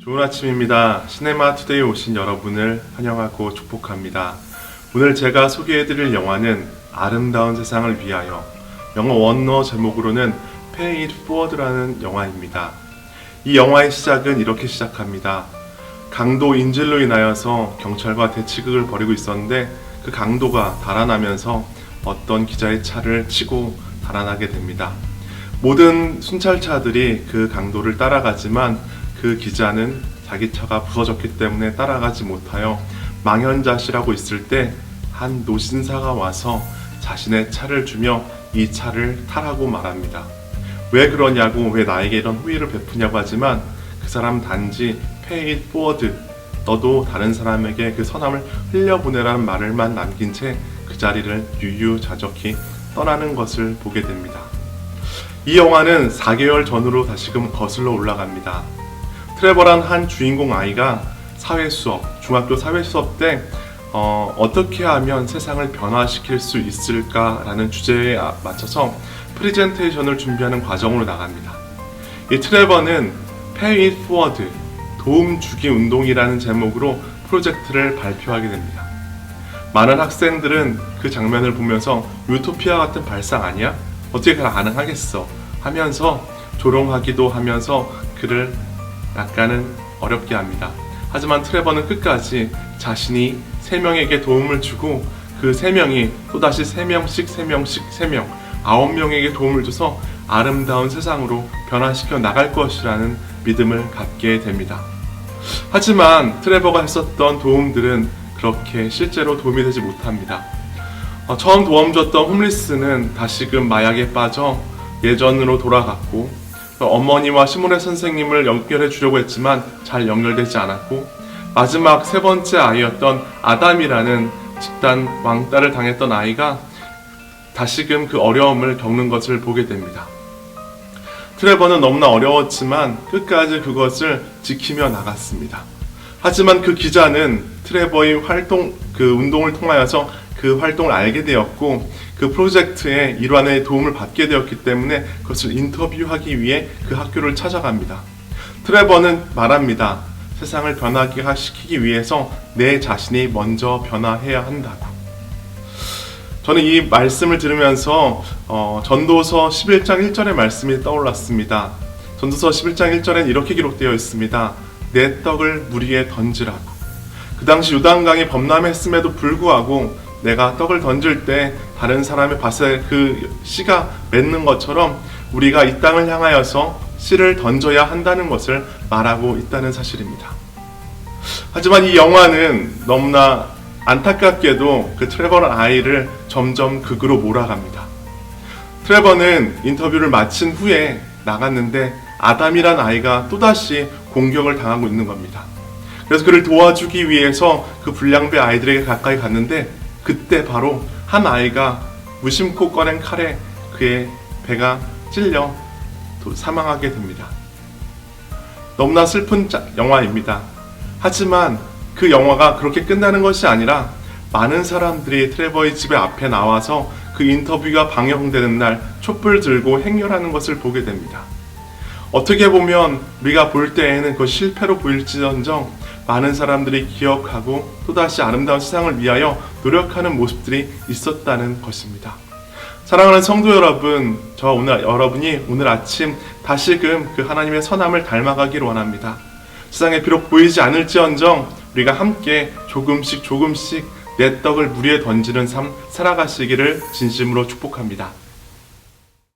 좋은 아침입니다. 시네마 투데이 오신 여러분을 환영하고 축복합니다. 오늘 제가 소개해드릴 영화는 아름다운 세상을 위하여 영어 원어 제목으로는 Pay It Forward라는 영화입니다. 이 영화의 시작은 이렇게 시작합니다. 강도 인질로 인하여서 경찰과 대치극을 벌이고 있었는데 그 강도가 달아나면서 어떤 기자의 차를 치고 달아나게 됩니다. 모든 순찰차들이 그 강도를 따라가지만 그 기자는 자기 차가 부서졌기 때문에 따라가지 못하여 망연자실하고 있을 때 한 노신사가 와서 자신의 차를 주며 이 차를 타라고 말합니다. 왜 그러냐고 왜 나에게 이런 호의를 베푸냐고 하지만 그 사람 단지 it forward 너도 다른 사람에게 그 선함을 흘려보내라는 말을만 남긴 채 그 자리를 유유자적히 떠나는 것을 보게 됩니다. 이 영화는 4개월 전으로 다시금 거슬러 올라갑니다. 트레버란 한 주인공 아이가 사회 수업, 중학교 사회 수업 때 어, 어떻게 하면 세상을 변화시킬 수 있을까라는 주제에 아- 맞춰서 프리젠테이션을 준비하는 과정으로 나갑니다. 이 트레버는 It Forward, 도움 주기 운동이라는 제목으로 프로젝트를 발표하게 됩니다. 많은 학생들은 그 장면을 보면서 유토피아 같은 발상 아니야? 어떻게 가능하겠어? 하면서 조롱하기도 하면서 그를 약간은 어렵게 합니다. 하지만 트레버는 끝까지 자신이 세 명에게 도움을 주고 그 세 명이 또다시 세 명씩 세 명씩 세 명, 아홉 명에게 도움을 줘서 아름다운 세상으로 변화시켜 나갈 것이라는 믿음을 갖게 됩니다. 하지만 트레버가 했었던 도움들은 그렇게 실제로 도움이 되지 못합니다. 어, 처음 도움 줬던 홈리스는 다시금 마약에 빠져 예전으로 돌아갔고 또 어머니와 시모네 선생님을 연결해 주려고 했지만 잘 연결되지 않았고 마지막 세 번째 아이였던 아담이라는 집단 왕따를 당했던 아이가 다시금 그 어려움을 겪는 것을 보게 됩니다. 트레버는 너무나 어려웠지만 끝까지 그것을 지키며 나갔습니다. 하지만 그 기자는 트레버의 활동, 그 운동을 통하여서 그 활동을 알게 되었고 그 프로젝트의 일환의 도움을 받게 되었기 때문에 그것을 인터뷰하기 위해 그 학교를 찾아갑니다. 트레버는 말합니다. 세상을 변하게 시키기 위해서 내 자신이 먼저 변화해야 한다고. 저는 이 말씀을 들으면서 어, 전도서 11장 1절의 말씀이 떠올랐습니다. 전도서 11장 1절엔 이렇게 기록되어 있습니다. 내 떡을 물 위에 던지라고. 그 당시 요단강이 범람했음에도 불구하고 내가 떡을 던질 때 다른 사람의 밭에 그 씨가 맺는 것처럼 우리가 이 땅을 향하여서 씨를 던져야 한다는 것을 말하고 있다는 사실입니다. 하지만 이 영화는 너무나 안타깝게도 그 트레버는 아이를 점점 극으로 몰아갑니다. 트레버는 인터뷰를 마친 후에 나갔는데 아담이란 아이가 또다시 공격을 당하고 있는 겁니다. 그래서 그를 도와주기 위해서 그 불량배 아이들에게 가까이 갔는데 그때 바로 한 아이가 무심코 꺼낸 칼에 그의 배가 찔려 도- 사망하게 됩니다. 너무나 슬픈 짜- 영화입니다. 하지만 그 영화가 그렇게 끝나는 것이 아니라 많은 사람들이 트레버의 집에 앞에 나와서 그 인터뷰가 방영되는 날 촛불 들고 행렬하는 것을 보게 됩니다. 어떻게 보면 우리가 볼 때에는 그 실패로 보일지언정 많은 사람들이 기억하고 또다시 아름다운 세상을 위하여 노력하는 모습들이 있었다는 것입니다. 사랑하는 성도 여러분, 저 오늘 여러분이 오늘 아침 다시금 그 하나님의 선함을 닮아가기를 원합니다. 세상에 비록 보이지 않을지언정 우리가 함께 조금씩 조금씩 내 떡을 물 위에 던지는 삶 살아가시기를 진심으로 축복합니다.